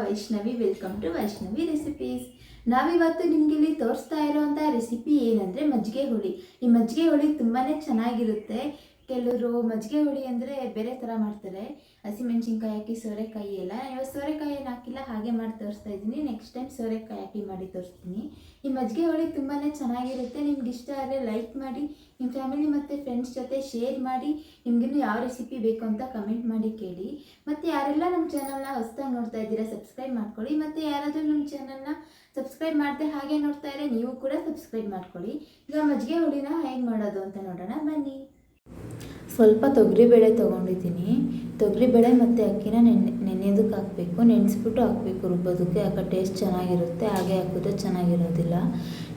Vaishnavi. Welcome to Vaishnavi recipes ನಾವಿವತ್ತು ನಿಮ್ಗೆ ಇಲ್ಲಿ ತೋರಿಸ್ತಾ ಇರೋವಂಥ ರೆಸಿಪಿ ಏನಂದರೆ ಮಜ್ಜಿಗೆ ಹುಳಿ. ಈ ಮಜ್ಜಿಗೆ ಹುಳಿ ತುಂಬಾ ಚೆನ್ನಾಗಿರುತ್ತೆ. ಕೆಲವರು ಮಜ್ಜಿಗೆ ಹುಳಿ ಅಂದರೆ ಬೇರೆ ಥರ ಮಾಡ್ತಾರೆ. ಹಸಿಮೆಣ್ಸಿನ್ಕಾಯಿ ಹಾಕಿ, ಸೋರೆಕಾಯಿ ಎಲ್ಲ. ಇವಾಗ ಸೋರೆಕಾಯಿ ಏನು ಹಾಕಿಲ್ಲ, ಹಾಗೆ ಮಾಡಿ ತೋರಿಸ್ತಾ ಇದ್ದೀನಿ. ನೆಕ್ಸ್ಟ್ ಟೈಮ್ ಸೋರೆಕಾಯಿ ಹಾಕಿ ಮಾಡಿ ತೋರಿಸ್ತೀನಿ. ಈ ಮಜ್ಜಿಗೆ ಹುಳಿ ತುಂಬಾ ಚೆನ್ನಾಗಿರುತ್ತೆ. ನಿಮ್ಗೆ ಇಷ್ಟ ಆದರೆ ಲೈಕ್ ಮಾಡಿ ನಿಮ್ಮ ಫ್ಯಾಮಿಲಿ ಮತ್ತು ಫ್ರೆಂಡ್ಸ್ ಜೊತೆ ಶೇರ್ ಮಾಡಿ, ನಿಮಗಿನ್ನೂ ಯಾವ ರೆಸಿಪಿ ಬೇಕು ಅಂತ ಕಮೆಂಟ್ ಮಾಡಿ ಕೇಳಿ. ಮತ್ತು ಯಾರೆಲ್ಲ ನಮ್ಮ ಚಾನಲ್ನ ಹೊಸ್ದಾಗಿ ನೋಡ್ತಾ ಇದ್ದೀರಾ ಸಬ್ಸ್ಕ್ರೈಬ್ ಮಾಡ್ಕೊಳ್ಳಿ. ಮತ್ತು ಯಾರಾದರೂ ನಮ್ಮ ಚಾನಲ್ನ ಸಬ್ಸ್ಕ್ರೈಬ್ ಮಾಡದೆ ಹಾಗೆ ನೋಡ್ತಾ ಇದ್ರೆ ನೀವು ಕೂಡ ಸಬ್ಸ್ಕ್ರೈಬ್ ಮಾಡ್ಕೊಳ್ಳಿ. ಈಗ ಮಜ್ಜಿಗೆ ಹುಳಿನ ಹೇಗೆ ಮಾಡೋದು ಅಂತ ನೋಡೋಣ, ಬನ್ನಿ. ಸ್ವಲ್ಪ ತೊಗರಿಬೇಳೆ ತೊಗೊಂಡಿದ್ದೀನಿ. ತೊಗರಿಬೇಳೆ ಮತ್ತು ಅಕ್ಕಿನ ನೆನೆ ನೆನೆಯೋದಕ್ಕೆ ಹಾಕಬೇಕು. ನೆನೆಸ್ಬಿಟ್ಟು ಹಾಕಬೇಕು ರುಬ್ಬೋದಕ್ಕೆ. ಯಾಕೆ ಟೇಸ್ಟ್ ಚೆನ್ನಾಗಿರುತ್ತೆ. ಹಾಗೆ ಹಾಕಿದ್ರೆ ಚೆನ್ನಾಗಿರೋದಿಲ್ಲ.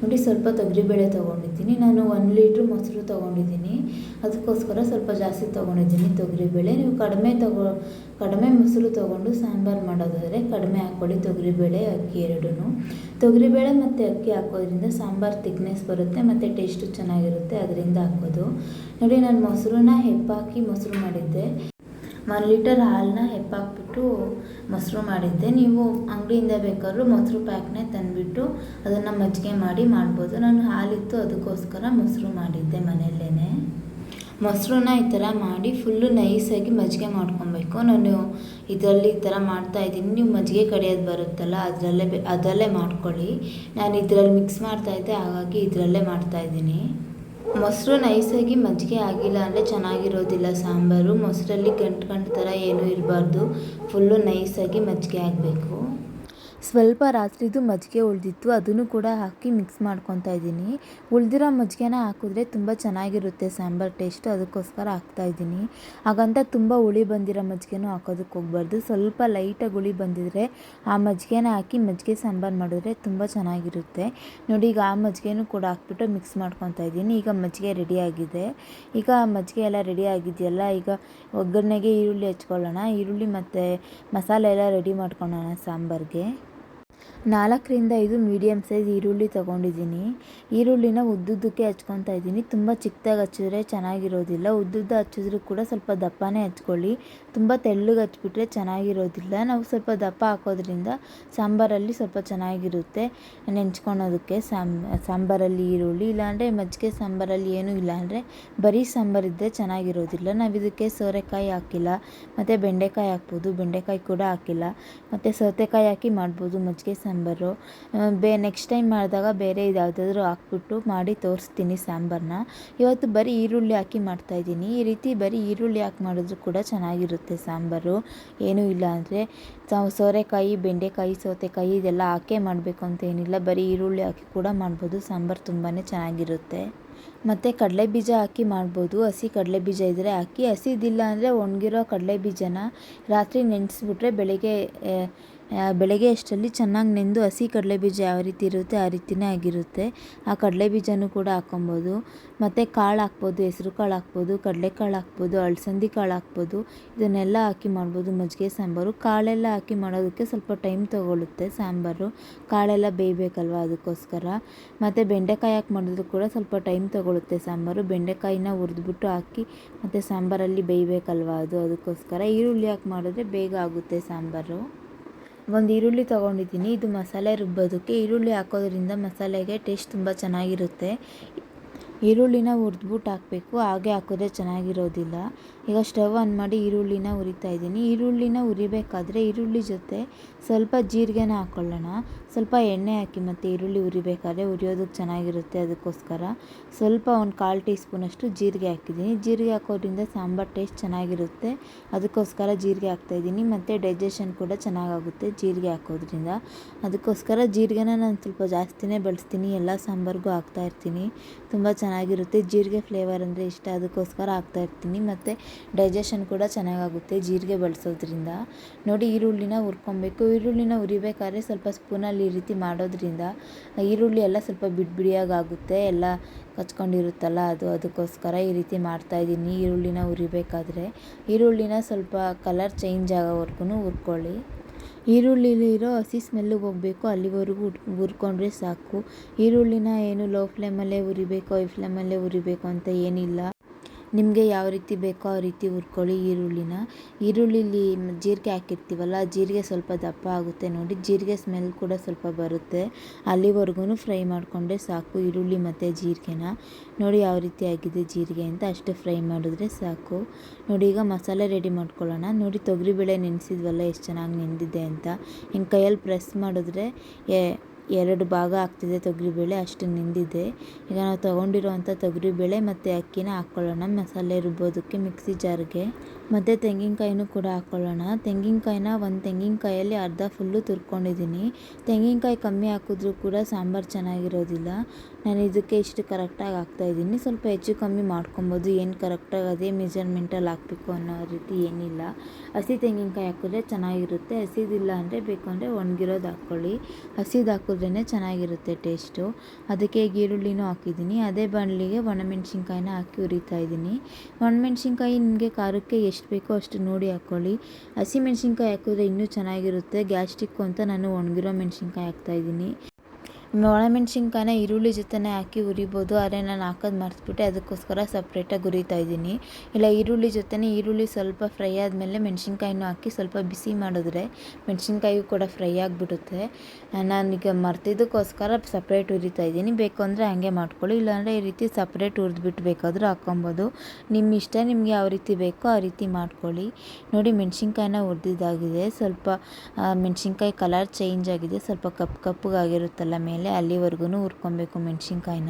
ನೋಡಿ ಸ್ವಲ್ಪ ತೊಗರಿಬೇಳೆ ತೊಗೊಂಡಿದ್ದೀನಿ. ನಾನು ಒನ್ ಲೀಟ್ರ್ ಮೊಸರು ತೊಗೊಂಡಿದ್ದೀನಿ. ಅದಕ್ಕೋಸ್ಕರ ಸ್ವಲ್ಪ ಜಾಸ್ತಿ ತೊಗೊಂಡಿದ್ದೀನಿ ತೊಗರಿಬೇಳೆ ನೀವು ಕಡಿಮೆ ತಗೋ, ಕಡಿಮೆ ಮೊಸರು ತೊಗೊಂಡು ಸಾಂಬಾರು ಮಾಡೋದಾದರೆ ಕಡಿಮೆ ಹಾಕ್ಕೊಳ್ಳಿ ತೊಗರಿಬೇಳೆ ಅಕ್ಕಿ ಎರಡೂ ತೊಗರಿಬೇಳೆ ಮತ್ತು ಅಕ್ಕಿ ಹಾಕೋದ್ರಿಂದ ಸಾಂಬಾರು ತಿಕ್ನೆಸ್ ಬರುತ್ತೆ ಮತ್ತು ಟೇಸ್ಟು ಚೆನ್ನಾಗಿರುತ್ತೆ. ಅದರಿಂದ ಹಾಕೋದು. ನೋಡಿ, ನಾನು ಮೊಸರನ್ನ ಹೆಪ್ಪಾಕಿ ಮೊಸರು ಮಾಡಿದ್ದೆ. ಒಂದು ಲೀಟರ್ ಹಾಲನ್ನ ಹೆಪ್ಪಾಕ್ಬಿಟ್ಟು ಮೊಸರು ಮಾಡಿದ್ದೆ. ನೀವು ಅಂಗಡಿಯಿಂದ ಬೇಕಾದ್ರೂ ಮೊಸರು ಪ್ಯಾಕ್ನೇ ತಂದುಬಿಟ್ಟು ಅದನ್ನು ಮಜ್ಜಿಗೆ ಮಾಡಿ ಮಾಡ್ಬೋದು. ನಾನು ಹಾಲಿತ್ತು, ಅದಕ್ಕೋಸ್ಕರ ಮೊಸರು ಮಾಡಿದ್ದೆ ಮನೆಯಲ್ಲೇ ಮೊಸರನ್ನ ಈ ಥರ ಮಾಡಿ ಫುಲ್ಲು ನೈಸಾಗಿ ಮಜ್ಜಿಗೆ ಮಾಡ್ಕೊಬೇಕು. ನಾನು ಇದರಲ್ಲಿ ಈ ಥರ ಮಾಡ್ತಾಯಿದ್ದೀನಿ ನೀವು ಮಜ್ಜಿಗೆ ಕಡಿಯೋದು ಬರುತ್ತಲ್ಲ, ಅದರಲ್ಲೇ ಅದರಲ್ಲೇ ಮಾಡ್ಕೊಳ್ಳಿ. ನಾನು ಇದರಲ್ಲಿ ಮಿಕ್ಸ್ ಮಾಡ್ತಾಯಿದ್ದೆ ಹಾಗಾಗಿ ಇದರಲ್ಲೇ ಮಾಡ್ತಾಯಿದ್ದೀನಿ ಮೊಸರು ನೈಸಾಗಿ ಮಜ್ಜಿಗೆ ಆಗಿಲ್ಲ ಅಂದರೆ ಚೆನ್ನಾಗಿರೋದಿಲ್ಲ. ಸಾಂಬಾರು ಮೊಸರಲ್ಲಿ ಗಂಟು ಗಂಟು ಥರ ಏನೂ ಇರಬಾರ್ದು. ಫುಲ್ಲು ನೈಸಾಗಿ ಮಜ್ಜಿಗೆ ಆಗಬೇಕು. ಸ್ವಲ್ಪ ರಾತ್ರಿದು ಮಜ್ಜಿಗೆ ಉಳಿದಿತ್ತು, ಅದನ್ನು ಕೂಡ ಹಾಕಿ ಮಿಕ್ಸ್ ಮಾಡ್ಕೊತಾ ಇದ್ದೀನಿ. ಉಳಿದಿರೋ ಮಜ್ಜಿಗೆನ ಹಾಕಿದ್ರೆ ತುಂಬ ಚೆನ್ನಾಗಿರುತ್ತೆ ಸಾಂಬಾರು ಟೇಸ್ಟ್ ಅದಕ್ಕೋಸ್ಕರ ಹಾಕ್ತಾ ಇದ್ದೀನಿ. ಹಾಗಂತ ತುಂಬ ಹುಳಿ ಬಂದಿರೋ ಮಜ್ಜಿಗೆನೂ ಹಾಕೋದಕ್ಕೆ ಹೋಗ್ಬಾರ್ದು. ಸ್ವಲ್ಪ ಲೈಟಾಗಿ ಹುಳಿ ಬಂದಿದ್ರೆ ಆ ಮಜ್ಜಿಗೆನ ಹಾಕಿ ಮಜ್ಜಿಗೆ ಸಾಂಬಾರು ಮಾಡಿದ್ರೆ ತುಂಬ ಚೆನ್ನಾಗಿರುತ್ತೆ. ನೋಡಿ, ಈಗ ಆ ಮಜ್ಜಿಗೆನೂ ಕೂಡ ಹಾಕ್ಬಿಟ್ಟು ಮಿಕ್ಸ್ ಮಾಡ್ಕೊತಾ ಇದ್ದೀನಿ. ಈಗ ಮಜ್ಜಿಗೆ ರೆಡಿಯಾಗಿದೆ ಈಗ ಮಜ್ಜಿಗೆ ಎಲ್ಲ ರೆಡಿ ಆಗಿದೆಯಲ್ಲ, ಈಗ ಒಗ್ಗರಣೆಗೆ ಈರುಳ್ಳಿ ಹಚ್ಕೊಳ್ಳೋಣ. ಈರುಳ್ಳಿ ಮತ್ತು ಮಸಾಲೆ ಎಲ್ಲ ರೆಡಿ ಮಾಡ್ಕೊಳ್ಳೋಣ ಸಾಂಬಾರಿಗೆ. ನಾಲ್ಕರಿಂದ ಐದು ಮೀಡಿಯಮ್ ಸೈಜ್ ಈರುಳ್ಳಿ ತೊಗೊಂಡಿದ್ದೀನಿ. ಈರುಳ್ಳಿನ ಉದ್ದುದ್ದಕ್ಕೆ ಹಚ್ಕೊತಾ ಇದ್ದೀನಿ. ತುಂಬ ಚಿಕ್ಕದಾಗಿ ಹಚ್ಚಿದ್ರೆ ಚೆನ್ನಾಗಿರೋದಿಲ್ಲ. ಉದ್ದುದ್ದ ಹಚ್ಚಿದ್ರೂ ಕೂಡ ಸ್ವಲ್ಪ ದಪ್ಪನೇ ಹಚ್ಕೊಳ್ಳಿ. ತುಂಬ ತೆಳ್ಳಗೆ ಹಚ್ಬಿಟ್ರೆ ಚೆನ್ನಾಗಿರೋದಿಲ್ಲ. ನಾವು ಸ್ವಲ್ಪ ದಪ್ಪ ಹಾಕೋದ್ರಿಂದ ಸಾಂಬಾರಲ್ಲಿ ಸ್ವಲ್ಪ ಚೆನ್ನಾಗಿರುತ್ತೆ. ನೆಂಚ್ಕೊಳೋದಕ್ಕೆ ಸಾಂಬ್ ಸಾಂಬಾರಲ್ಲಿ ಈರುಳ್ಳಿ, ಇಲ್ಲಾಂದರೆ ಮಜ್ಜಿಗೆ ಸಾಂಬಾರಲ್ಲಿ ಏನೂ ಇಲ್ಲ ಅಂದರೆ ಬರೀ ಸಾಂಬಾರು ಇದ್ದರೆ ಚೆನ್ನಾಗಿರೋದಿಲ್ಲ. ನಾವು ಇದಕ್ಕೆ ಸೋರೆಕಾಯಿ ಹಾಕಿಲ್ಲ. ಮತ್ತು ಬೆಂಡೆಕಾಯಿ ಹಾಕ್ಬೋದು. ಬೆಂಡೆಕಾಯಿ ಕೂಡ ಹಾಕಿಲ್ಲ. ಮತ್ತು ಸೌತೆಕಾಯಿ ಹಾಕಿ ಮಾಡ್ಬೋದು. ಮಜ್ಜಿಗೆ ಸಾಂಬಾರು ಬೇ ನೆಕ್ಸ್ಟ್ ಟೈಮ್ ಮಾಡಿದಾಗ ಬೇರೆ ಇದು ಯಾವುದಾದ್ರೂ ಹಾಕ್ಬಿಟ್ಟು ಮಾಡಿ ತೋರಿಸ್ತೀನಿ ಸಾಂಬಾರನ್ನ ಇವತ್ತು ಬರೀ ಈರುಳ್ಳಿ ಹಾಕಿ ಮಾಡ್ತಾಯಿದ್ದೀನಿ ಈ ರೀತಿ ಬರೀ ಈರುಳ್ಳಿ ಹಾಕಿ ಮಾಡಿದ್ರು ಕೂಡ ಚೆನ್ನಾಗಿರುತ್ತೆ ಸಾಂಬಾರು. ಏನೂ ಇಲ್ಲ ಅಂದರೆ ಸೋರೆಕಾಯಿ, ಬೆಂಡೆಕಾಯಿ, ಸೌತೆಕಾಯಿ ಇದೆಲ್ಲ ಹಾಕೇ ಮಾಡಬೇಕು ಅಂತ ಏನಿಲ್ಲ. ಬರೀ ಈರುಳ್ಳಿ ಹಾಕಿ ಕೂಡ ಮಾಡ್ಬೋದು. ಸಾಂಬಾರು ತುಂಬಾ ಚೆನ್ನಾಗಿರುತ್ತೆ. ಮತ್ತು ಕಡಲೆ ಬೀಜ ಹಾಕಿ ಮಾಡ್ಬೋದು. ಹಸಿ ಕಡಲೆ ಬೀಜ ಇದ್ದರೆ ಹಾಕಿ. ಹಸಿದಿಲ್ಲ ಅಂದರೆ ಒಣಗಿರೋ ಕಡಲೆ ಬೀಜನ ರಾತ್ರಿ ನೆನೆಸ್ಬಿಟ್ರೆ ಬೆಳಿಗ್ಗೆ ಬೆಳಗ್ಗೆ ಅಷ್ಟರಲ್ಲಿ ಚೆನ್ನಾಗಿ ನೆಂದು ಹಸಿ ಕಡಲೆ ಬೀಜ ಯಾವ ರೀತಿ ಇರುತ್ತೆ ಆ ರೀತಿಯೇ ಆಗಿರುತ್ತೆ. ಆ ಕಡಲೆ ಬೀಜನೂ ಕೂಡ ಹಾಕೊಬೋದು ಮತ್ತು ಕಾಳು ಹಾಕ್ಬೋದು, ಹೆಸ್ರು ಕಾಳು ಹಾಕ್ಬೋದು, ಕಡಲೆಕಾಳು ಹಾಕ್ಬೋದು ಅಲಸಂದಿ ಕಾಳು ಹಾಕ್ಬೋದು, ಇದನ್ನೆಲ್ಲ ಹಾಕಿ ಮಾಡ್ಬೋದು ಮಜ್ಜಿಗೆ, ಸಾಂಬಾರು. ಕಾಳೆಲ್ಲ ಹಾಕಿ ಮಾಡೋದಕ್ಕೆ ಸ್ವಲ್ಪ ಟೈಮ್ ತೊಗೊಳುತ್ತೆ ಸಾಂಬಾರು. ಕಾಳೆಲ್ಲ ಬೇಯಬೇಕಲ್ವ ಅದಕ್ಕೋಸ್ಕರ. ಮತ್ತು ಬೆಂಡೆಕಾಯಿ ಹಾಕಿ ಮಾಡಿದ್ರು ಕೂಡ ಸ್ವಲ್ಪ ಟೈಮ್ ತೊಗೊಳುತ್ತೆ ಸಾಂಬಾರು. ಬೆಂಡೆಕಾಯಿನ ಹುರಿದ್ಬಿಟ್ಟು ಹಾಕಿ ಮತ್ತು ಸಾಂಬಾರಲ್ಲಿ ಬೇಯಬೇಕಲ್ವ ಅದು ಅದಕ್ಕೋಸ್ಕರ. ಈರುಳ್ಳಿ ಹಾಕಿ ಮಾಡಿದ್ರೆ ಬೇಗ ಆಗುತ್ತೆ ಸಾಂಬಾರು. ಒಂದು ಈರುಳ್ಳಿ ತೊಗೊಂಡಿದ್ದೀನಿ. ಇದು ಮಸಾಲೆ ರುಬ್ಬೋದಕ್ಕೆ. ಈರುಳ್ಳಿ ಹಾಕೋದ್ರಿಂದ ಮಸಾಲೆಗೆ ಟೇಸ್ಟ್ ತುಂಬ ಚೆನ್ನಾಗಿರುತ್ತೆ. ಈರುಳ್ಳಿನ ಹುರಿದ್ಬಿಟ್ಟು ಹಾಕಬೇಕು. ಹಾಗೆ ಹಾಕಿದ್ರೆ ಚೆನ್ನಾಗಿರೋದಿಲ್ಲ. ಈಗ ಸ್ಟವ್ ಆನ್ ಮಾಡಿ ಈರುಳ್ಳಿನ ಹುರಿತಾ ಇದ್ದೀನಿ. ಈರುಳ್ಳಿನ ಹುರಿಬೇಕಾದ್ರೆ ಈರುಳ್ಳಿ ಜೊತೆ ಸ್ವಲ್ಪ ಜೀರಿಗೆನ ಹಾಕ್ಕೊಳ್ಳೋಣ ಸ್ವಲ್ಪ ಎಣ್ಣೆ ಹಾಕಿ ಮತ್ತು ಈರುಳ್ಳಿ ಹುರಿಬೇಕಾದ್ರೆ ಹುರಿಯೋದಕ್ಕೆ ಚೆನ್ನಾಗಿರುತ್ತೆ ಅದಕ್ಕೋಸ್ಕರ. ಸ್ವಲ್ಪ ಒಂದು ಕಾಲು ಟೀ ಸ್ಪೂನಷ್ಟು ಜೀರಿಗೆ ಹಾಕಿದ್ದೀನಿ. ಜೀರಿಗೆ ಹಾಕೋದ್ರಿಂದ ಸಾಂಬಾರು ಟೇಸ್ಟ್ ಚೆನ್ನಾಗಿರುತ್ತೆ. ಅದಕ್ಕೋಸ್ಕರ ಜೀರಿಗೆ ಹಾಕ್ತಾಯಿದ್ದೀನಿ ಮತ್ತು ಡೈಜೆಷನ್ ಕೂಡ ಚೆನ್ನಾಗಾಗುತ್ತೆ ಜೀರಿಗೆ ಹಾಕೋದ್ರಿಂದ. ಅದಕ್ಕೋಸ್ಕರ ಜೀರಿಗೆನ ನಾನು ಸ್ವಲ್ಪ ಜಾಸ್ತಿನೇ ಬಳಸ್ತೀನಿ. ಎಲ್ಲ ಸಾಂಬಾರಿಗೂ ಹಾಕ್ತಾಯಿರ್ತೀನಿ ತುಂಬ ಚೆನ್ನಾಗಿರುತ್ತೆ. ಜೀರಿಗೆ ಫ್ಲೇವರ್ ಅಂದರೆ ಇಷ್ಟ. ಅದಕ್ಕೋಸ್ಕರ ಹಾಕ್ತಾಯಿರ್ತೀನಿ ಮತ್ತು ಡೈಜೆಷನ್ ಕೂಡ ಚೆನ್ನಾಗಾಗುತ್ತೆ ಜೀರಿಗೆ ಬಳಸೋದ್ರಿಂದ. ನೋಡಿ ಈರುಳ್ಳಿನ ಹುರ್ಕೊಬೇಕು. ಈರುಳ್ಳಿನ ಹುರಿಬೇಕಾದ್ರೆ ಸ್ವಲ್ಪ ಸ್ಪೂನಲ್ಲಿ ಈ ರೀತಿ ಮಾಡೋದ್ರಿಂದ ಈರುಳ್ಳಿ ಎಲ್ಲ ಸ್ವಲ್ಪ ಬಿಡ್ಬಿಡಿಯಾಗುತ್ತೆ ಎಲ್ಲ ಕಚ್ಕೊಂಡಿರುತ್ತಲ್ಲ, ಅದು ಅದಕ್ಕೋಸ್ಕರ ಈ ರೀತಿ ಮಾಡ್ತಾಯಿದ್ದೀನಿ ಈರುಳ್ಳಿನ ಹುರಿಬೇಕಾದ್ರೆ ಈರುಳ್ಳಿನ ಸ್ವಲ್ಪ ಕಲರ್ ಚೇಂಜ್ ಆಗೋವರೆಗೂ ಹುರ್ಕೊಳ್ಳಿ. ಈರುಳ್ಳಿಲಿರೋ ಹಸಿ ಸ್ಮೆಲ್ಲು ಹೋಗಬೇಕು. ಅಲ್ಲಿವರೆಗೂ ಹುರ್ಕೊಂಡ್ರೆ ಸಾಕು. ಈರುಳ್ಳಿನ ಏನು ಲೋ ಫ್ಲೇಮಲ್ಲೇ ಉರಿಬೇಕು ಹೈ ಫ್ಲೇಮಲ್ಲೇ ಉರಿಬೇಕು ಅಂತ ಏನಿಲ್ಲ. ನಿಮಗೆ ಯಾವ ರೀತಿ ಬೇಕೋ ಆ ರೀತಿ ಹುರ್ಕೊಳ್ಳಿ ಈರುಳ್ಳಿನ. ಈರುಳ್ಳಿಲಿ ಜೀರಿಗೆ ಹಾಕಿರ್ತೀವಲ್ಲ ಜೀರಿಗೆ ಸ್ವಲ್ಪ ದಪ್ಪ ಆಗುತ್ತೆ ನೋಡಿ. ಜೀರಿಗೆ ಸ್ಮೆಲ್ ಕೂಡ ಸ್ವಲ್ಪ ಬರುತ್ತೆ. ಅಲ್ಲಿವರೆಗೂ ಫ್ರೈ ಮಾಡಿಕೊಂಡ್ರೆ ಸಾಕು ಈರುಳ್ಳಿ ಮತ್ತು ಜೀರಿಗೆನ. ನೋಡಿ ಯಾವ ರೀತಿ ಆಗಿದೆ ಜೀರಿಗೆ ಅಂತ. ಅಷ್ಟು ಫ್ರೈ ಮಾಡಿದ್ರೆ ಸಾಕು. ನೋಡಿ ಈಗ ಮಸಾಲೆ ರೆಡಿ ಮಾಡ್ಕೊಳ್ಳೋಣ. ನೋಡಿ ತೊಗರಿಬೇಳೆ ನೆನೆಸಿದ್ವಲ್ಲ, ಎಷ್ಟು ಚೆನ್ನಾಗಿ ನೆಂದಿದೆ ಅಂತ. ಹಿಂಗೆ ಕೈಯಲ್ಲಿ ಪ್ರೆಸ್ ಮಾಡಿದ್ರೆ ಎರಡು ಭಾಗ ಆಗ್ತಿದೆ ತೊಗರಿಬೇಳೆ, ಅಷ್ಟು ನೆಂದಿದೆ. ಈಗ ನಾವು ತೊಗೊಂಡಿರೋವಂಥ ತೊಗರಿಬೇಳೆ ಮತ್ತು ಅಕ್ಕಿನ ಹಾಕ್ಕೊಳ್ಳೋಣ ಮಸಾಲೆ ರುಬ್ಬೋದಕ್ಕೆ ಮಿಕ್ಸಿ ಜಾರ್ಗೆ ಮತ್ತು ತೆಂಗಿನಕಾಯಿನೂ ಕೂಡ ಹಾಕ್ಕೊಳ್ಳೋಣ ತೆಂಗಿನಕಾಯಿನ ಒಂದು ತೆಂಗಿನಕಾಯಲ್ಲಿ ಅರ್ಧ ಫುಲ್ಲು ತುರ್ಕೊಂಡಿದ್ದೀನಿ. ತೆಂಗಿನಕಾಯಿ ಕಮ್ಮಿ ಹಾಕಿದ್ರೂ ಕೂಡ ಸಾಂಬಾರು ಚೆನ್ನಾಗಿರೋದಿಲ್ಲ. ನಾನು ಇದಕ್ಕೆ ಇಷ್ಟು ಕರೆಕ್ಟಾಗಿ ಹಾಕ್ತಾಯಿದ್ದೀನಿ ಸ್ವಲ್ಪ ಹೆಚ್ಚು ಕಮ್ಮಿ ಮಾಡ್ಕೊಬೋದು. ಏನು ಕರೆಕ್ಟಾಗಿ ಅದೇ ಮೆಜರ್ಮೆಂಟಲ್ಲಿ ಹಾಕಬೇಕು ಅನ್ನೋ ರೀತಿ ಏನಿಲ್ಲ. ಹಸಿ ತೆಂಗಿನಕಾಯಿ ಹಾಕಿದ್ರೆ ಚೆನ್ನಾಗಿರುತ್ತೆ. ಹಸಿದಿಲ್ಲ ಅಂದರೆ ಬೇಕು ಅಂದರೆ ಒಣಗಿರೋದು ಹಾಕ್ಕೊಳ್ಳಿ. ಹಸಿದು ಹಾಕಿದ್ರೇ ಚೆನ್ನಾಗಿರುತ್ತೆ ಟೇಸ್ಟು ಅದಕ್ಕೆ ಈರುಳ್ಳಿನೂ ಹಾಕಿದ್ದೀನಿ. ಅದೇ ಬಾಣಲಿಗೆ ಒಣಮೆಣ್ಸಿನ್ಕಾಯಿನ ಹಾಕಿ ಹುರಿತಾ ಇದ್ದೀನಿ. ಒಣಮೆಣ್ಸಿನ್ಕಾಯಿ ನಿಮಗೆ ಖಾರಕ್ಕೆ ಎಷ್ಟು ಬೇಕೋ ಅಷ್ಟು ನೋಡಿ ಹಾಕ್ಕೊಳ್ಳಿ. ಹಸಿ ಮೆಣಸಿನ್ಕಾಯಿ ಹಾಕಿದ್ರೆ ಇನ್ನೂ ಚೆನ್ನಾಗಿರುತ್ತೆ. ಗ್ಯಾಸ್ಟಿಕ್ಕು ಅಂತ ನಾನು ಒಣಗಿರೋ ಮೆಣಸಿನ್ಕಾಯಿ ಹಾಕ್ತಾಯಿದ್ದೀನಿ ಒಣಮೆಣ್ಸಿನ್ಕಾಯಿನ ಈರುಳ್ಳಿ ಜೊತೆನೇ ಹಾಕಿ ಹುರಿಬೋದು ಆದರೆ ನಾನು ಹಾಕೋದು ಮರೆತ್ಬಿಟ್ಟೆ ಅದಕ್ಕೋಸ್ಕರ ಸಪ್ರೇಟಾಗಿ ಹುರಿತಾ ಇದ್ದೀನಿ. ಇಲ್ಲ, ಈರುಳ್ಳಿ ಜೊತೆನೇ ಈರುಳ್ಳಿ ಸ್ವಲ್ಪ ಫ್ರೈ ಆದಮೇಲೆ ಮೆಣಸಿನ್ಕಾಯಿನೂ ಹಾಕಿ ಸ್ವಲ್ಪ ಬಿಸಿ ಮಾಡಿದ್ರೆ ಮೆಣಸಿನ್ಕಾಯಿಯು ಕೂಡ ಫ್ರೈ ಆಗಿಬಿಡುತ್ತೆ. ನಾನೀಗ ಮರ್ತಿದ್ದಕ್ಕೋಸ್ಕರ ಸಪ್ರೇಟ್ ಹುರಿತಾ ಇದ್ದೀನಿ. ಬೇಕು ಅಂದರೆ ಹಾಗೆ ಮಾಡ್ಕೊಳ್ಳಿ, ಇಲ್ಲಾಂದರೆ ಈ ರೀತಿ ಸಪ್ರೇಟ್ ಹುರಿದ್ಬಿಟ್ಟು ಬೇಕಾದರೂ ಹಾಕ್ಕೊಬೋದು. ನಿಮ್ಮ ಇಷ್ಟ, ನಿಮಗೆ ಯಾವ ರೀತಿ ಬೇಕೋ ಆ ರೀತಿ ಮಾಡ್ಕೊಳ್ಳಿ. ನೋಡಿ, ಮೆಣಸಿನ್ಕಾಯಿನ ಹುರಿದಿದ್ದಾಗಿದೆ. ಸ್ವಲ್ಪ ಮೆಣಸಿನ್ಕಾಯಿ ಕಲರ್ ಚೇಂಜ್ ಆಗಿದೆ. ಸ್ವಲ್ಪ ಕಪ್ಪು ಕಪ್ಪಗಾಗಿರುತ್ತಲ್ಲ ಮೇಲೆ. ಅಲ್ಲಿವರೆಗೂ ಹುರ್ಕೊಬೇಕು ಮೆಣಸಿನ್ಕಾಯಿನ.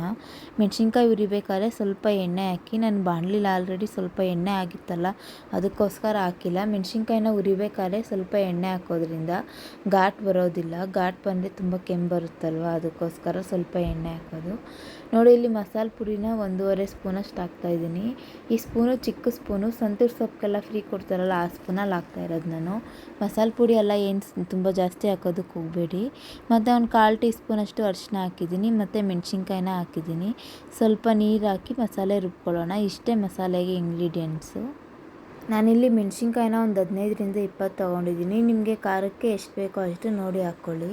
ಮೆಣಸಿನ್ಕಾಯಿ ಹುರಿಬೇಕಾದ್ರೆ ಸ್ವಲ್ಪ ಎಣ್ಣೆ ಹಾಕಿ, ನಾನು ಬಾಣಲಿಲಿ ಆಲ್ರೆಡಿ ಸ್ವಲ್ಪ ಎಣ್ಣೆ ಆಗಿತ್ತಲ್ಲ, ಅದಕ್ಕೋಸ್ಕರ ಹಾಕಿಲ್ಲ. ಮೆಣಸಿನ್ಕಾಯಿನ ಹುರಿಬೇಕಾದ್ರೆ ಸ್ವಲ್ಪ ಎಣ್ಣೆ ಹಾಕೋದ್ರಿಂದ ಘಾಟ್ ಬರೋದಿಲ್ಲ. ಘಾಟ್ ಬಂದರೆ ತುಂಬ ಕೆಮ್ಮು ಬರುತ್ತಲ್ವ, ಅದಕ್ಕೋಸ್ಕರ ಸ್ವಲ್ಪ ಎಣ್ಣೆ ಹಾಕೋದು. ನೋಡಿ, ಇಲ್ಲಿ ಮಸಾಲೆ ಪುರಿನ ಒಂದೂವರೆ ಸ್ಪೂನಷ್ಟು ಹಾಕ್ತಾಯಿದ್ದೀನಿ ಈ ಸ್ಪೂನು ಚಿಕ್ಕ ಸ್ಪೂನು, ಸಂತೂರ್ ಸೊಪ್ಪಿಗೆಲ್ಲ ಫ್ರೀ ಕೊಡ್ತಾರಲ್ಲ, ಆ ಸ್ಪೂನಲ್ಲಿ ಹಾಕ್ತಾ ಇರೋದು ನಾನು. ಮಸಾಲೆ ಪುಡಿ ಎಲ್ಲ ಏನು ತುಂಬ ಜಾಸ್ತಿ ಹಾಕೋದಕ್ಕೆ ಹೋಗಬೇಡಿ. ಮತ್ತು ಒಂದು ಕಾಲು ಟೀ ಸ್ಪೂನಷ್ಟು ಅರಿಶಿನ ಹಾಕಿದ್ದೀನಿ, ಮತ್ತು ಮೆಣಸಿನ್ಕಾಯಿನ ಹಾಕಿದ್ದೀನಿ. ಸ್ವಲ್ಪ ನೀರು ಹಾಕಿ ಮಸಾಲೆ ರುಬ್ಕೊಳ್ಳೋಣ. ಇಷ್ಟೇ ಮಸಾಲೆಗೆ ಇಂಗ್ರೀಡಿಯೆಂಟ್ಸು ನಾನಿಲ್ಲಿ ಮೆಣಸಿನ್ಕಾಯಿನ ಒಂದು ಹದಿನೈದರಿಂದ ಇಪ್ಪತ್ತು ತೊಗೊಂಡಿದ್ದೀನಿ. ನಿಮಗೆ ಖಾರಕ್ಕೆ ಎಷ್ಟು ಬೇಕೋ ಅಷ್ಟು ನೋಡಿ ಹಾಕ್ಕೊಳ್ಳಿ.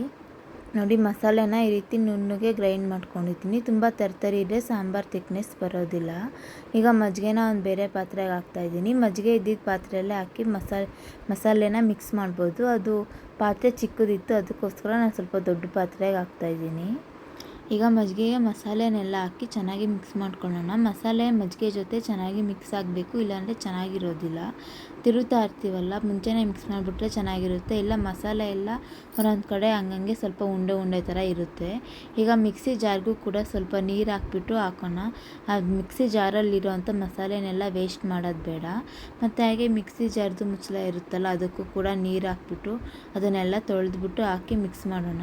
ನೋಡಿ ಮಸಾಲೆನ ಈ ರೀತಿ ನುಣ್ಣಗೆ ಗ್ರೈಂಡ್ ಮಾಡ್ಕೊಂಡಿದ್ದೀನಿ. ತುಂಬ ತರ್ತರಿ ಇದೆ, ಸಾಂಬಾರು ತಿಕ್ನೆಸ್ ಬರೋದಿಲ್ಲ. ಈಗ ಮಜ್ಜಿಗೆನ ಒಂದು ಬೇರೆ ಪಾತ್ರೆಗೆ ಹಾಕ್ತಾಯಿದ್ದೀನಿ ಮಜ್ಜಿಗೆ ಇದ್ದಿದ್ದ ಪಾತ್ರೆಯಲ್ಲೇ ಹಾಕಿ ಮಸಾಲೆ, ಮಸಾಲೆನ ಮಿಕ್ಸ್ ಮಾಡ್ಬೋದು. ಅದು ಪಾತ್ರೆ ಚಿಕ್ಕದಿತ್ತು, ಅದಕ್ಕೋಸ್ಕರ ನಾನು ಸ್ವಲ್ಪ ದೊಡ್ಡ ಪಾತ್ರೆಗೆ ಹಾಕ್ತಾಯಿದ್ದೀನಿ ಈಗ ಮಜ್ಜಿಗೆಗೆ ಮಸಾಲೆನೆಲ್ಲ ಹಾಕಿ ಚೆನ್ನಾಗಿ ಮಿಕ್ಸ್ ಮಾಡ್ಕೊಳ್ಳೋಣ. ಮಸಾಲೆ ಮಜ್ಜಿಗೆ ಜೊತೆ ಚೆನ್ನಾಗಿ ಮಿಕ್ಸ್ ಆಗಬೇಕು, ಇಲ್ಲಾಂದರೆ ಚೆನ್ನಾಗಿರೋದಿಲ್ಲ. ತಿರುತ್ತಾ ಇರ್ತೀವಲ್ಲ, ಮುಂಚೆನೇ ಮಿಕ್ಸ್ ಮಾಡಿಬಿಟ್ರೆ ಚೆನ್ನಾಗಿರುತ್ತೆ. ಇಲ್ಲ ಮಸಾಲೆ ಎಲ್ಲ ಒಂದೊಂದು ಕಡೆ ಹಂಗಂಗೆ ಸ್ವಲ್ಪ ಉಂಡೆ ಉಂಡೆ ಥರ ಇರುತ್ತೆ. ಈಗ ಮಿಕ್ಸಿ ಜಾರ್ಗೂ ಕೂಡ ಸ್ವಲ್ಪ ನೀರು ಹಾಕ್ಬಿಟ್ಟು ಹಾಕೋಣ. ಆ ಮಿಕ್ಸಿ ಜಾರಲ್ಲಿರೋವಂಥ ಮಸಾಲೆನೆಲ್ಲ ವೇಸ್ಟ್ ಮಾಡೋದು ಬೇಡ. ಮತ್ತು ಹಾಗೆ ಮಿಕ್ಸಿ ಜಾರ್ದು ಮುಚ್ಚಳ ಇರುತ್ತಲ್ಲ, ಅದಕ್ಕೂ ಕೂಡ ನೀರು ಹಾಕ್ಬಿಟ್ಟು ಅದನ್ನೆಲ್ಲ ತೊಳೆದ್ಬಿಟ್ಟು ಹಾಕಿ ಮಿಕ್ಸ್ ಮಾಡೋಣ.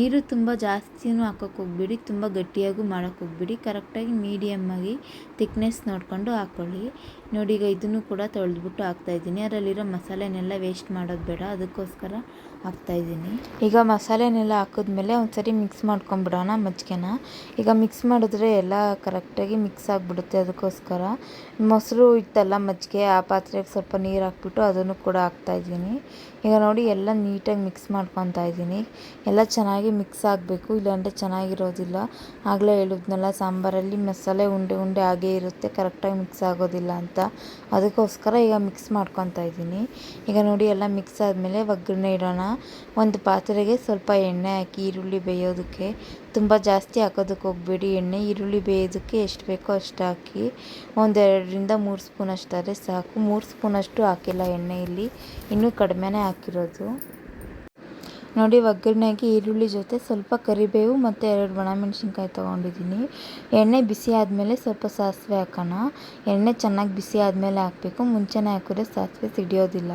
ನೀರು ತುಂಬ ಜಾಸ್ತಿನೂ ಹಾಕೋಕ್ಕೆ ಹೋಗ್ಬೇಡಿ ತುಂಬ ಗಟ್ಟಿಯಾಗೂ ಮಾಡೋಕ್ಕೆ ಹೋಗ್ಬೇಡಿ. ಕರೆಕ್ಟಾಗಿ ಮೀಡಿಯಮ್ಮಾಗಿ ತಿಕ್ನೆಸ್ ನೋಡಿಕೊಂಡು ಹಾಕ್ಕೊಳ್ಳಿ ನೋಡಿ, ಈಗ ಇದನ್ನು ಕೂಡ ತೊಳೆದ್ಬಿಟ್ಟು ಹಾಕ್ತಾಯಿದ್ದೀನಿ ಅದರಲ್ಲಿರೋ ಮಸಾಲೆನೆಲ್ಲ ವೇಸ್ಟ್ ಮಾಡೋದು ಬೇಡ. ಅದಕ್ಕೋಸ್ಕರ ಹಾಕ್ತಾಯಿದ್ದೀನಿ ಈಗ ಮಸಾಲೆನೆಲ್ಲ ಹಾಕಿದ್ಮೇಲೆ ಒಂದ್ಸರಿ ಮಿಕ್ಸ್ ಮಾಡ್ಕೊಂಬಿಡೋಣ ಮಜ್ಜಿಗೆನ. ಈಗ ಮಿಕ್ಸ್ ಮಾಡಿದ್ರೆ ಎಲ್ಲ ಕರೆಕ್ಟಾಗಿ ಮಿಕ್ಸ್ ಆಗಿಬಿಡುತ್ತೆ. ಅದಕ್ಕೋಸ್ಕರ ಮೊಸರು ಇತ್ತಲ್ಲ ಮಜ್ಜಿಗೆ ಆ ಪಾತ್ರೆಗೆ ಸ್ವಲ್ಪ ನೀರು ಹಾಕ್ಬಿಟ್ಟು ಅದನ್ನು ಕೂಡ ಹಾಕ್ತಾಯಿದ್ದೀನಿ ಈಗ ನೋಡಿ ಎಲ್ಲ ನೀಟಾಗಿ ಮಿಕ್ಸ್ ಮಾಡ್ಕೊತಾ ಇದ್ದೀನಿ. ಎಲ್ಲ ಚೆನ್ನಾಗಿ ಮಿಕ್ಸ್ ಆಗಬೇಕು, ಇಲ್ಲಾಂದರೆ ಚೆನ್ನಾಗಿರೋದಿಲ್ಲ. ಆಗಲೇ ಹೇಳಿದ್ನಲ್ಲ, ಸಾಂಬಾರಲ್ಲಿ ಮಸಾಲೆ ಉಂಡೆ ಉಂಡೆ ಆಗೇ ಇರುತ್ತೆ, ಕರೆಕ್ಟಾಗಿ ಮಿಕ್ಸ್ ಆಗೋದಿಲ್ಲ ಅಂತ. ಅದಕ್ಕೋಸ್ಕರ ಈಗ ಮಿಕ್ಸ್ ಮಾಡ್ಕೊತಾ ಇದ್ದೀನಿ. ಈಗ ನೋಡಿ ಎಲ್ಲ ಮಿಕ್ಸ್ ಆದಮೇಲೆ ಒಗ್ಗರಣೆ ಇಡೋಣ. ಒಂದು ಪಾತ್ರೆಗೆ ಸ್ವಲ್ಪ ಎಣ್ಣೆ ಹಾಕಿ, ಈರುಳ್ಳಿ ಬೇಯೋದಕ್ಕೆ. ತುಂಬ ಜಾಸ್ತಿ ಹಾಕೋದಕ್ಕೆ ಹೋಗಬೇಡಿ. ಎಣ್ಣೆ, ಈರುಳ್ಳಿ ಬೇಯೋದಕ್ಕೆ ಎಷ್ಟು ಬೇಕೋ ಅಷ್ಟು ಹಾಕಿ. ಒಂದೆರಡರಿಂದ ಮೂರು ಸ್ಪೂನ್ ಅಷ್ಟಾದರೆ ಸಾಕು. ಮೂರು ಸ್ಪೂನಷ್ಟು ಹಾಕಿಲ್ಲ ಎಣ್ಣೆಯಲ್ಲಿ. ಇನ್ನೂ ಕಡಿಮೆನೇ ಹಾಕಿರೋದು ನೋಡಿ, ಒಗ್ಗರಣೆಗೆ ಈರುಳ್ಳಿ ಜೊತೆ ಸ್ವಲ್ಪ ಕರಿಬೇವು ಮತ್ತು ಎರಡು ಒಣಮೆಣ್ಸಿನ್ಕಾಯಿ ತೊಗೊಂಡಿದ್ದೀನಿ. ಎಣ್ಣೆ ಬಿಸಿ ಆದಮೇಲೆ ಸ್ವಲ್ಪ ಸಾಸಿವೆ ಹಾಕೋಣ. ಎಣ್ಣೆ ಚೆನ್ನಾಗಿ ಬಿಸಿ ಆದಮೇಲೆ ಹಾಕಬೇಕು. ಮುಂಚೆನೇ ಹಾಕಿದ್ರೆ ಸಾಸಿವೆ ಸಿಡಿಯೋದಿಲ್ಲ.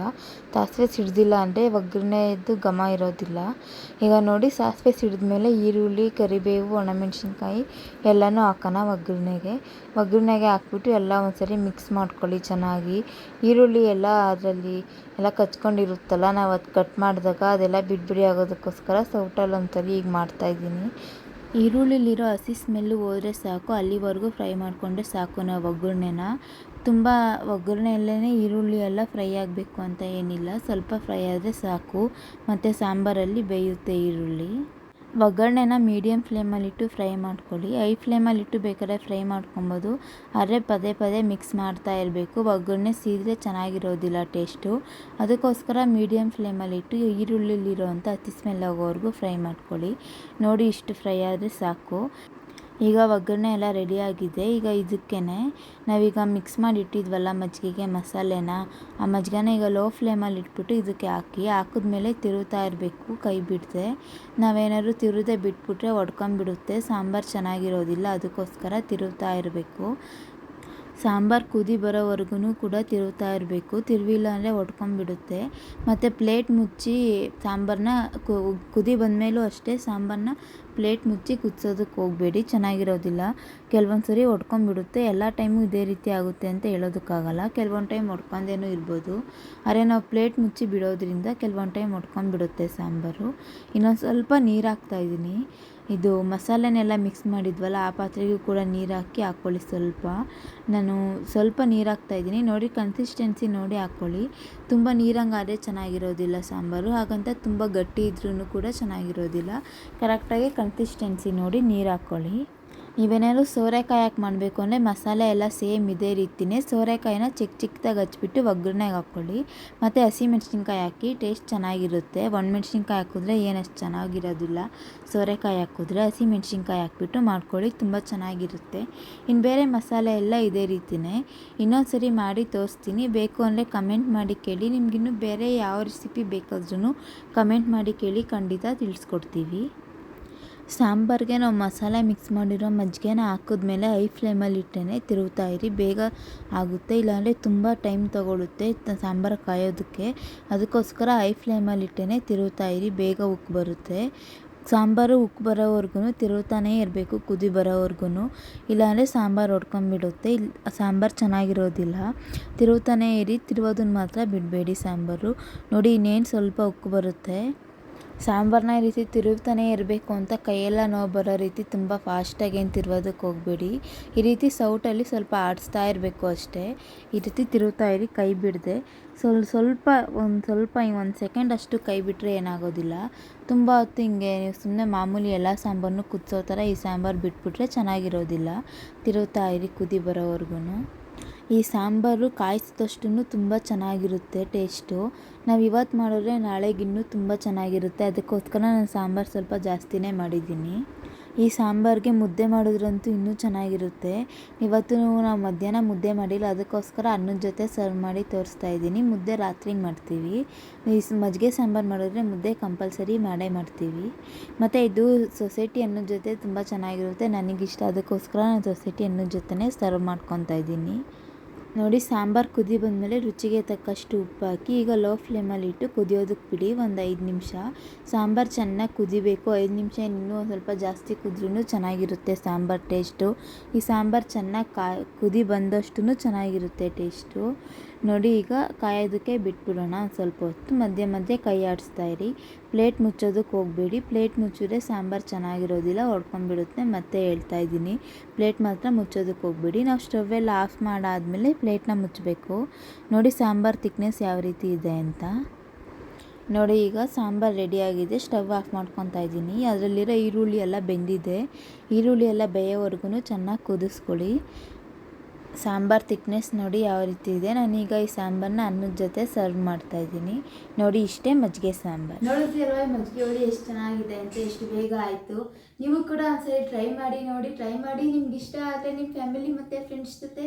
ಸಾಸಿವೆ ಸಿಡ್ದಿಲ್ಲ ಅಂದರೆ ಒಗ್ಗರಣೆದು ಘಮ ಇರೋದಿಲ್ಲ. ಈಗ ನೋಡಿ, ಸಾಸಿವೆ ಸಿಡಿದ್ಮೇಲೆ ಈರುಳ್ಳಿ, ಕರಿಬೇವು, ಒಣಮೆಣ್ಸಿನ್ಕಾಯಿ ಎಲ್ಲನೂ ಹಾಕೋಣ ಒಗ್ಗರಣೆಗೆ. ಒಗ್ಗರಣೆಗೆ ಹಾಕ್ಬಿಟ್ಟು ಎಲ್ಲ ಒಂದ್ಸರಿ ಮಿಕ್ಸ್ ಮಾಡ್ಕೊಳ್ಳಿ ಚೆನ್ನಾಗಿ. ಈರುಳ್ಳಿ ಎಲ್ಲ ಅದರಲ್ಲಿ ಎಲ್ಲ ಕಚ್ಕೊಂಡಿರುತ್ತಲ್ಲ, ನಾವು ಅದು ಕಟ್ ಮಾಡಿದಾಗ ಅದೆಲ್ಲ ಬಿಡಿ ಬಿಡಿ ಆಗೋದಕ್ಕೋಸ್ಕರ ಸೌಟಲ್ಲಿ ಒಂದ್ಸರಿ ಈಗ ಮಾಡ್ತಾಯಿದ್ದೀನಿ ಈರುಳ್ಳಿಲಿರೋ ಹಸಿ ಸ್ಮೆಲ್ಲು ಹೋದರೆ ಸಾಕು, ಅಲ್ಲಿವರೆಗೂ ಫ್ರೈ ಮಾಡಿಕೊಂಡ್ರೆ ಸಾಕು ನಾವು ಒಗ್ಗರಣೆನ. ತುಂಬ ಒಗ್ಗರಣೆಯಲ್ಲೇ ಈರುಳ್ಳಿ ಎಲ್ಲ ಫ್ರೈ ಆಗಬೇಕು ಅಂತ ಏನಿಲ್ಲ, ಸ್ವಲ್ಪ ಫ್ರೈ ಆದರೆ ಸಾಕು. ಮತ್ತು ಸಾಂಬಾರಲ್ಲಿ ಬೇಯುತ್ತೆ ಈರುಳ್ಳಿ. ಒಗ್ಗರಣೆನ ಮೀಡಿಯಮ್ ಫ್ಲೇಮಲ್ಲಿಟ್ಟು ಫ್ರೈ ಮಾಡ್ಕೊಳ್ಳಿ. ಐ ಫ್ಲೇಮಲ್ಲಿಟ್ಟು ಬೇಕಾದ್ರೆ ಫ್ರೈ ಮಾಡ್ಕೊಬೋದು. ಆದರೆ ಪದೇ ಪದೇ ಮಿಕ್ಸ್ ಮಾಡ್ತಾ ಇರಬೇಕು. ಒಗ್ಗರಣೆ ಸೀದ್ರೆ ಚೆನ್ನಾಗಿರೋದಿಲ್ಲ ಟೇಸ್ಟು ಅದಕ್ಕೋಸ್ಕರ ಮೀಡಿಯಮ್ ಫ್ಲೇಮಲ್ಲಿಟ್ಟು ಈರುಳ್ಳಿಲಿರೋವಂಥ ಹಸಿ ಸ್ಮೆಲ್ ಆಗೋವರೆಗೂ ಫ್ರೈ ಮಾಡ್ಕೊಳ್ಳಿ. ನೋಡಿ ಇಷ್ಟು ಫ್ರೈ ಆದರೆ ಸಾಕು. ಈಗ ಒಗ್ಗರಣೆ ಎಲ್ಲ ರೆಡಿಯಾಗಿದೆ ಈಗ ಇದಕ್ಕೇ ನಾವೀಗ ಮಿಕ್ಸ್ ಮಾಡಿ ಇಟ್ಟಿದ್ವಲ್ಲ ಮಜ್ಜಿಗೆಗೆ ಮಸಾಲೆನ, ಆ ಮಜ್ಜಿಗೆನ ಈಗ ಲೋ ಫ್ಲೇಮಲ್ಲಿ ಇಟ್ಬಿಟ್ಟು ಇದಕ್ಕೆ ಹಾಕಿ, ಹಾಕಿದ್ಮೇಲೆ ತಿರುಗ್ತಾ ಇರಬೇಕು ಕೈ ಬಿಡದೆ. ನಾವೇನಾದ್ರು ತಿರುವುದೇ ಬಿಟ್ಬಿಟ್ರೆ ಒಡ್ಕೊಂಬಿಡುತ್ತೆ ಸಾಂಬಾರು ಚೆನ್ನಾಗಿರೋದಿಲ್ಲ, ಅದಕ್ಕೋಸ್ಕರ ತಿರುಗ್ತಾ ಇರಬೇಕು. ಸಾಂಬಾರು ಕುದಿ ಬರೋವರೆಗೂ ಕೂಡ ತಿರುವುತ್ತಾ ಇರಬೇಕು. ತಿರುವಿಲ್ಲ ಅಂದರೆ ಒಡ್ಕೊಂಬಿಡುತ್ತೆ ಮತ್ತು ಪ್ಲೇಟ್ ಮುಚ್ಚಿ ಸಾಂಬಾರನ್ನ ಕುದಿ ಬಂದಮೇಲೂ ಅಷ್ಟೇ ಸಾಂಬಾರನ್ನ ಪ್ಲೇಟ್ ಮುಚ್ಚಿ ಕುದಿಸೋದಕ್ಕೆ ಹೋಗಬೇಡಿ, ಚೆನ್ನಾಗಿರೋದಿಲ್ಲ. ಕೆಲವೊಂದು ಸರಿ ಒಡ್ಕೊಂಬಿಡುತ್ತೆ ಎಲ್ಲ ಟೈಮು ಇದೇ ರೀತಿ ಆಗುತ್ತೆ ಅಂತ ಹೇಳೋದಕ್ಕಾಗಲ್ಲ. ಕೆಲವೊಂದು ಟೈಮ್ ಒಡ್ಕೊಂಡೇನೂ ಇರ್ಬೋದು. ಅರೆ, ನಾವು ಪ್ಲೇಟ್ ಮುಚ್ಚಿ ಬಿಡೋದ್ರಿಂದ ಕೆಲವೊಂದು ಟೈಮ್ ಒಡ್ಕೊಂಬಿಡುತ್ತೆ ಸಾಂಬಾರು. ಇನ್ನೊಂದು ಸ್ವಲ್ಪ ನೀರು ಹಾಕ್ತಾಯಿದ್ದೀನಿ ಇದು ಮಸಾಲೆನೆಲ್ಲ ಮಿಕ್ಸ್ ಮಾಡಿದ್ವಲ್ಲ, ಆ ಪಾತ್ರೆಗೂ ಕೂಡ ನೀರು ಹಾಕಿ ಹಾಕ್ಕೊಳ್ಳಿ ಸ್ವಲ್ಪ. ನಾನು ಸ್ವಲ್ಪ ನೀರು ಹಾಕ್ತಾ ಇದ್ದೀನಿ. ನೋಡಿ ಕನ್ಸಿಸ್ಟೆನ್ಸಿ ನೋಡಿ ಹಾಕ್ಕೊಳ್ಳಿ ತುಂಬ ನೀರಂಗಾದರೆ ಚೆನ್ನಾಗಿರೋದಿಲ್ಲ ಸಾಂಬಾರು. ಹಾಗಂತ ತುಂಬ ಗಟ್ಟಿ ಇದ್ರೂ ಕೂಡ ಚೆನ್ನಾಗಿರೋದಿಲ್ಲ. ಕರೆಕ್ಟಾಗಿ ಕನ್ಸಿಸ್ಟೆನ್ಸಿ ನೋಡಿ ನೀರು ಹಾಕ್ಕೊಳ್ಳಿ ನೀವೇನಾದ್ರು ಸೋರೆಕಾಯಿ ಹಾಕಿ ಮಾಡಬೇಕು ಅಂದರೆ ಮಸಾಲೆ ಎಲ್ಲ ಸೇಮ್ ಇದೇ ರೀತಿನೇ ಸೋರೆಕಾಯಿನ ಚಿಕ್ಕ ಚಿಕ್ಕದಾಗಿ ಹಚ್ಬಿಟ್ಟು ಒಗ್ಗರಣೆಗೆ ಹಾಕ್ಕೊಳ್ಳಿ. ಮತ್ತು ಹಸಿಮೆಣ್ಸಿನ್ಕಾಯಿ ಹಾಕಿ ಟೇಸ್ಟ್ ಚೆನ್ನಾಗಿರುತ್ತೆ. ಒಣಮೆಣ್ಸಿನ್ಕಾಯಿ ಹಾಕಿದ್ರೆ ಏನಷ್ಟು ಚೆನ್ನಾಗಿರೋದಿಲ್ಲ. ಸೋರೆಕಾಯಿ ಹಾಕಿದ್ರೆ ಹಸಿಮೆಣ್ಸಿನ್ಕಾಯಿ ಹಾಕ್ಬಿಟ್ಟು ಮಾಡ್ಕೊಳ್ಳಿ, ತುಂಬ ಚೆನ್ನಾಗಿರುತ್ತೆ. ಇನ್ನು ಬೇರೆ ಮಸಾಲೆ ಎಲ್ಲ ಇದೇ ರೀತಿನೇ. ಇನ್ನೊಂದು ಸರಿ ಮಾಡಿ ತೋರಿಸ್ತೀನಿ. ಬೇಕು ಅಂದರೆ ಕಮೆಂಟ್ ಮಾಡಿ ಕೇಳಿ. ನಿಮ್ಗಿನ್ನೂ ಬೇರೆ ಯಾವ ರೆಸಿಪಿ ಬೇಕಾದ್ರೂ ಕಮೆಂಟ್ ಮಾಡಿ ಕೇಳಿ ಖಂಡಿತ ತಿಳಿಸ್ಕೊಡ್ತೀವಿ. ಸಾಂಬಾರಿಗೆ ನಾವು ಮಸಾಲೆ ಮಿಕ್ಸ್ ಮಾಡಿರೋ ಮಜ್ಜಿಗೆನ ಹಾಕಿದ್ಮೇಲೆ ಐ ಫ್ಲೇಮಲ್ಲಿ ಇಟ್ಟೇ ತಿರುಗ್ತಾ ಇರಿ. ಬೇಗ ಆಗುತ್ತೆ, ಇಲ್ಲಾಂದರೆ ತುಂಬ ಟೈಮ್ ತೊಗೊಳುತ್ತೆ ಸಾಂಬಾರು ಕಾಯೋದಕ್ಕೆ. ಅದಕ್ಕೋಸ್ಕರ ಐ ಫ್ಲೇಮಲ್ಲಿ ಇಟ್ಟೇ ತಿರುಗ್ತಾ ಇರಿ, ಬೇಗ ಉಕ್ಕಿ ಬರುತ್ತೆ. ಸಾಂಬಾರು ಉಕ್ಕಿ ಬರೋವರೆಗೂ ತಿರುಗ್ತಾನೇ ಇರಬೇಕು, ಕುದಿ ಬರೋವರೆಗೂ ಇಲ್ಲಾಂದರೆ ಸಾಂಬಾರು ಹೊಡ್ಕೊಂಬಿಡುತ್ತೆ ಇಲ್ಲಿ ಸಾಂಬಾರು ಚೆನ್ನಾಗಿರೋದಿಲ್ಲ. ತಿರುಗ್ತಾನೇ ಇರಿ ತಿರುವೋದನ್ನು ಮಾತ್ರ ಬಿಡಬೇಡಿ ಸಾಂಬಾರು. ನೋಡಿ ಇನ್ನೇನು ಸ್ವಲ್ಪ ಉಕ್ಕಿ ಬರುತ್ತೆ. ಸಾಂಬಾರನ್ನ ಈ ರೀತಿ ತಿರುಗ್ತಾನೆ ಇರಬೇಕು ಅಂತ ಕೈಯೆಲ್ಲ ನೋವು ಬರೋ ರೀತಿ ತುಂಬ ಫಾಸ್ಟಾಗಿ ಏನು ತಿರುಗೋದಕ್ಕೆ ಹೋಗಬೇಡಿ. ಈ ರೀತಿ ಸೌಟಲ್ಲಿ ಸ್ವಲ್ಪ ಆಡಿಸ್ತಾ ಇರಬೇಕು ಅಷ್ಟೇ. ಈ ರೀತಿ ತಿರುಗ್ತಾ ಇರಿ, ಕೈ ಬಿಡದೆ. ಸ್ವಲ್ಪ ಸ್ವಲ್ಪ ಒಂದು ಸ್ವಲ್ಪ ಒಂದು ಸೆಕೆಂಡ್ ಅಷ್ಟು ಕೈ ಬಿಟ್ಟರೆ ಏನಾಗೋದಿಲ್ಲ. ತುಂಬ ಹೊತ್ತು ಹಿಂಗೆ ನೀವು ಸುಮ್ಮನೆ ಮಾಮೂಲಿ ಎಲ್ಲ ಸಾಂಬಾರನ್ನು ಕುದಿಸೋ ಥರ ಈ ಸಾಂಬಾರು ಬಿಟ್ಬಿಟ್ರೆ ಚೆನ್ನಾಗಿರೋದಿಲ್ಲ. ತಿರುಗ್ತಾ ಇರಿ ಕುದಿ ಬರೋವರೆಗೂ ಈ ಸಾಂಬಾರು ಕಾಯಿಸಿದಷ್ಟು ತುಂಬ ಚೆನ್ನಾಗಿರುತ್ತೆ ಟೇಸ್ಟು. ನಾವು ಇವತ್ತು ಮಾಡಿದ್ರೆ ನಾಳೆಗಿನ್ನೂ ತುಂಬ ಚೆನ್ನಾಗಿರುತ್ತೆ. ಅದಕ್ಕೋಸ್ಕರ ನಾನು ಸಾಂಬಾರು ಸ್ವಲ್ಪ ಜಾಸ್ತಿನೇ ಮಾಡಿದ್ದೀನಿ. ಈ ಸಾಂಬಾರಿಗೆ ಮುದ್ದೆ ಮಾಡಿದ್ರಂತೂ ಇನ್ನೂ ಚೆನ್ನಾಗಿರುತ್ತೆ. ಇವತ್ತು ನಾವು ಮಧ್ಯಾಹ್ನ ಮುದ್ದೆ ಮಾಡಿಲ್ಲ, ಅದಕ್ಕೋಸ್ಕರ ಅನ್ನದ ಜೊತೆ ಸರ್ವ್ ಮಾಡಿ ತೋರಿಸ್ತಾ ಇದ್ದೀನಿ. ಮುದ್ದೆ ರಾತ್ರಿಗೆ ಮಾಡ್ತೀವಿ. ಈ ಮಜ್ಜಿಗೆ ಸಾಂಬಾರು ಮಾಡಿದ್ರೆ ಮುದ್ದೆ ಕಂಪಲ್ಸರಿ ಮಾಡೇ ಮಾಡ್ತೀವಿ. ಮತ್ತು ಇದು ಸೊಸೈಟಿ ಅನ್ನದ ಜೊತೆ ತುಂಬ ಚೆನ್ನಾಗಿರುತ್ತೆ. ನನಗಿಷ್ಟ ಅದಕ್ಕೋಸ್ಕರ ನಾನು ಸೊಸೈಟಿ ಅನ್ನದ ಜೊತೆನೇ ಸರ್ವ್ ಮಾಡ್ಕೊತಾ ಇದ್ದೀನಿ. ನೋಡಿ, ಸಾಂಬಾರು ಕುದಿ ಬಂದಮೇಲೆ ರುಚಿಗೆ ತಕ್ಕಷ್ಟು ಉಪ್ಪು ಹಾಕಿ ಈಗ ಲೋ ಫ್ಲೇಮಲ್ಲಿ ಇಟ್ಟು ಕುದಿಯೋದಕ್ಕೆ ಬಿಡಿ, ಒಂದು ಐದು ನಿಮಿಷ. ಸಾಂಬಾರು ಚೆನ್ನಾಗಿ ಕುದಿಬೇಕು. ಐದು ನಿಮಿಷ ಇನ್ನೂ ಒಂದು ಸ್ವಲ್ಪ ಜಾಸ್ತಿ ಕುದ್ರೂ ಚೆನ್ನಾಗಿರುತ್ತೆ ಸಾಂಬಾರು ಟೇಸ್ಟು. ಈ ಸಾಂಬಾರು ಚೆನ್ನಾಗಿ ಕಾ, ಕುದಿ ಬಂದಷ್ಟು ಚೆನ್ನಾಗಿರುತ್ತೆ ಟೇಸ್ಟು. ನೋಡಿ, ಈಗ ಕಾಯೋದಕ್ಕೆ ಬಿಟ್ಬಿಡೋಣ. ಸ್ವಲ್ಪ ಹೊತ್ತು ಮಧ್ಯೆ ಮಧ್ಯೆ ಕೈ ಆಡಿಸ್ತಾ ಇರಿ. ಪ್ಲೇಟ್ ಮುಚ್ಚೋದಕ್ಕೆ ಹೋಗಬೇಡಿ. ಪ್ಲೇಟ್ ಮುಚ್ಚಿದ್ರೆ ಸಾಂಬಾರು ಚೆನ್ನಾಗಿರೋದಿಲ್ಲ, ಹೊಡ್ಕೊಂಡ್ಬಿಡುತ್ತೆ. ಮತ್ತೆ ಹೇಳ್ತಾ ಇದ್ದೀನಿ. ಪ್ಲೇಟ್ ಮಾತ್ರ ಮುಚ್ಚೋದಕ್ಕೆ ಹೋಗಬೇಡಿ. ನಾವು ಸ್ಟವೆಲ್ಲ ಆಫ್ ಮಾಡಾದಮೇಲೆ ಪ್ಲೇಟ್ನ ಮುಚ್ಚಬೇಕು. ನೋಡಿ, ಸಾಂಬಾರು ತಿಕ್ನೆಸ್ ಯಾವ ರೀತಿ ಇದೆ ಅಂತ. ನೋಡಿ, ಈಗ ಸಾಂಬಾರು ರೆಡಿಯಾಗಿದೆ ಸ್ಟವ್ ಆಫ್ ಮಾಡ್ಕೊತಾ ಇದ್ದೀನಿ. ಅದರಲ್ಲಿರೋ ಈರುಳ್ಳಿ ಎಲ್ಲ ಬೆಂದಿದೆ. ಈರುಳ್ಳಿ ಎಲ್ಲ ಬೇಯೋವರೆಗೂ ಚೆನ್ನಾಗಿ ಕುದಿಸ್ಕೊಳ್ಳಿ. ಸಾಂಬಾರು ತಿಕ್ನೆಸ್ ನೋಡಿ ಯಾವ ರೀತಿ ಇದೆ. ನಾನೀಗ ಈ ಸಾಂಬಾರನ್ನ ಅನ್ನದ ಜೊತೆ ಸರ್ವ್ ಮಾಡ್ತಾ ಇದ್ದೀನಿ. ನೋಡಿ ಇಷ್ಟೇ ಮಜ್ಜಿಗೆ ಸಾಂಬಾರು. ನೋಡಿದ್ರಲ್ವ ಮಜ್ಜಿಗೆ ಹುಳಿ ಎಷ್ಟು ಚೆನ್ನಾಗಿದೆ ಅಂತ, ಎಷ್ಟು ಬೇಗ ಆಯಿತು. ನೀವು ಕೂಡ ಒಂದ್ಸರಿ ಟ್ರೈ ಮಾಡಿ ನೋಡಿ ಟ್ರೈ ಮಾಡಿ ನಿಮ್ಗೆ ಇಷ್ಟ ಆದರೆ ನಿಮ್ಮ ಫ್ಯಾಮಿಲಿ ಮತ್ತು ಫ್ರೆಂಡ್ಸ್ ಜೊತೆ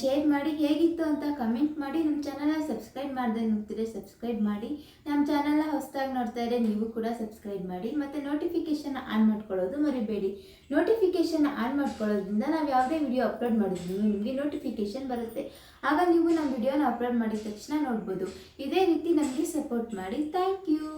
ಶೇರ್ ಮಾಡಿ ಹೇಗಿತ್ತು ಅಂತ ಕಮೆಂಟ್ ಮಾಡಿ. ನಮ್ಮ ಚಾನಲ್ನ ಸಬ್ಸ್ಕ್ರೈಬ್ ಮಾಡದೆ ನೋಡ್ತೀರಿ ಸಬ್ಸ್ಕ್ರೈಬ್ ಮಾಡಿ. ನಮ್ಮ ಚಾನಲ್ನ ಹೊಸದಾಗಿ ನೋಡ್ತಾ ಇದ್ರೆ ನೀವು ಕೂಡ ಸಬ್ಸ್ಕ್ರೈಬ್ ಮಾಡಿ. ಮತ್ತು ನೋಟಿಫಿಕೇಷನ್ ಆನ್ ಮಾಡ್ಕೊಳ್ಳೋದು ಮರಿಬೇಡಿ. ನೋಟಿಫಿಕೇಷನ್ ಆನ್ ಮಾಡ್ಕೊಳ್ಳೋದ್ರಿಂದ ನಾವು ಯಾವುದೇ ವಿಡಿಯೋ ಅಪ್ಲೋಡ್ ಮಾಡಿದ್ರು ನಿಮಗೆ ನೋಟಿಫಿಕೇಷನ್ ಬರುತ್ತೆ. ಆಗ ನೀವು ನಮ್ಮ ವಿಡಿಯೋನ ಅಪ್ಲೋಡ್ ಮಾಡಿದ ತಕ್ಷಣ ನೋಡ್ಬೋದು. ಇದೇ ರೀತಿ ನಮಗೆ ಸಪೋರ್ಟ್ ಮಾಡಿ. Thank you